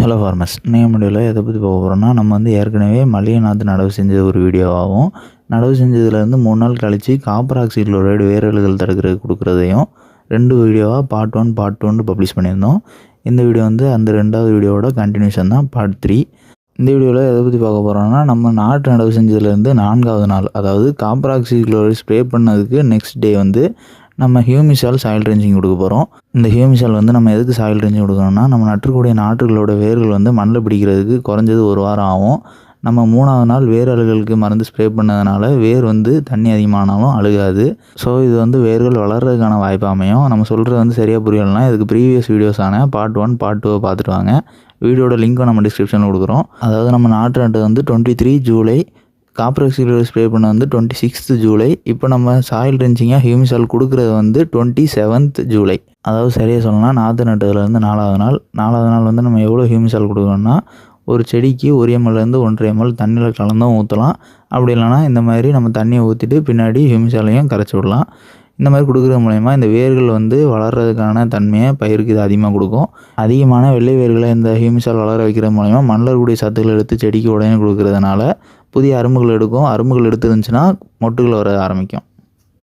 Hello farmers நீங்கள் முடியல எதை பற்றி போக போகிறோம்னா நம்ம வந்து ஏற்கனவே மளிகை நாற்று நடவு செஞ்ச ஒரு வீடியோவாகவும் நடவு செஞ்சதுலேருந்து மூணு நாள் கழித்து காப்பர் ஆக்சிக்ளோரைடு வேரல்கள் தடுக்கிறது கொடுக்குறதையும் ரெண்டு வீடியோவாக பார்ட் ஒன் பார்ட் டூன்னு பப்ளிஷ் பண்ணியிருந்தோம். இந்த வீடியோ வந்து அந்த ரெண்டாவது வீடியோவோட கண்டினியூஷன் தான் பார்ட் த்ரீ இந்த வீடியோவில் எதை பற்றி பார்க்க போகிறோம்னா நம்ம நாட்டு நடவு செஞ்சதுலேருந்து நான்காவது நாள் அதாவது காப்பர் ஆக்சிக்ளோரைடு ஸ்ப்ரே பண்ணதுக்கு நெக்ஸ்ட் டே வந்து நம்ம ஹியூமிசால் சாயில் ரேஞ்சிங் கொடுக்க போகிறோம் இந்த ஹியூமிசால் வந்து நம்ம எதுக்கு சாயில் ரேஞ்சிங் கொடுக்கணும்னா நம்ம நட்டுக்கூடிய நாற்றுகளோட வேர்கள் வந்து மண்ணில் பிடிக்கிறதுக்கு குறைஞ்சது ஒரு வாரம் ஆகும். நம்ம மூணாவது நாள் வேர் அழுகலுக்கு மருந்து ஸ்ப்ரே பண்ணதுனால வேர் வந்து தண்ணி அதிகமானாலும் அழுகாது. ஸோ இது வந்து வேர்கள் வளர்கிறதுக்கான வாய்ப்பு அமையும். நம்ம சொல்கிறது வந்து சரியாக புரியலைன்னா இதுக்கு ப்ரீவியஸ் வீடியோஸான பார்ட் ஒன் பார்ட் டூவை பார்த்துட்டு வாங்க. வீடியோட லிங்க்கும் நம்ம டிஸ்கிரிப்ஷனில் கொடுக்குறோம். அதாவது நம்ம நாட்டு நட்டு வந்து twenty three July copper oxychloride spray பண்ண வந்து டுவெண்ட்டி சிக்ஸ்த் ஜூலை இப்போ நம்ம சாயில் ரெஞ்சிங்காக ஹியூமிசால் கொடுக்குறது வந்து டுவெண்ட்டி செவன்த் ஜூலை அதாவது சரியாக சொல்லலாம் நாற்று நட்டதுலேருந்து நாலாவது நாள். நாலாவது நாள் வந்து நம்ம எவ்வளோ ஹியூமிசால் கொடுக்கணும்னா ஒரு செடிக்கு ஒரு எம்எல்லேருந்து ஒன்றரை எம்எல் தண்ணியில் கலந்தும் ஊற்றலாம் அப்படி இல்லைனா இந்த மாதிரி நம்ம தண்ணியை ஊற்றிட்டு பின்னாடி ஹியூமிசாலையும் கரைச்சி விடலாம். இந்த மாதிரி கொடுக்குறது மூலயமா இந்த வேர்கள் வந்து வளர்கிறதுக்கான தன்மையை பயிருக்கு இது அதிகமாக கொடுக்கும். அதிகமான வெள்ளை வேர்களை இந்த ஹியூமிசால் வளர வைக்கிறது மூலயமா மண்ணில் கூடிய சத்துக்களை எடுத்து செடிக்கு உடனே கொடுக்கறதுனால புதிய அரும்புகள் எடுக்கும். அரும்புகள் எடுத்துருந்துச்சுன்னா மொட்டுகள் வர ஆரம்பிக்கும்.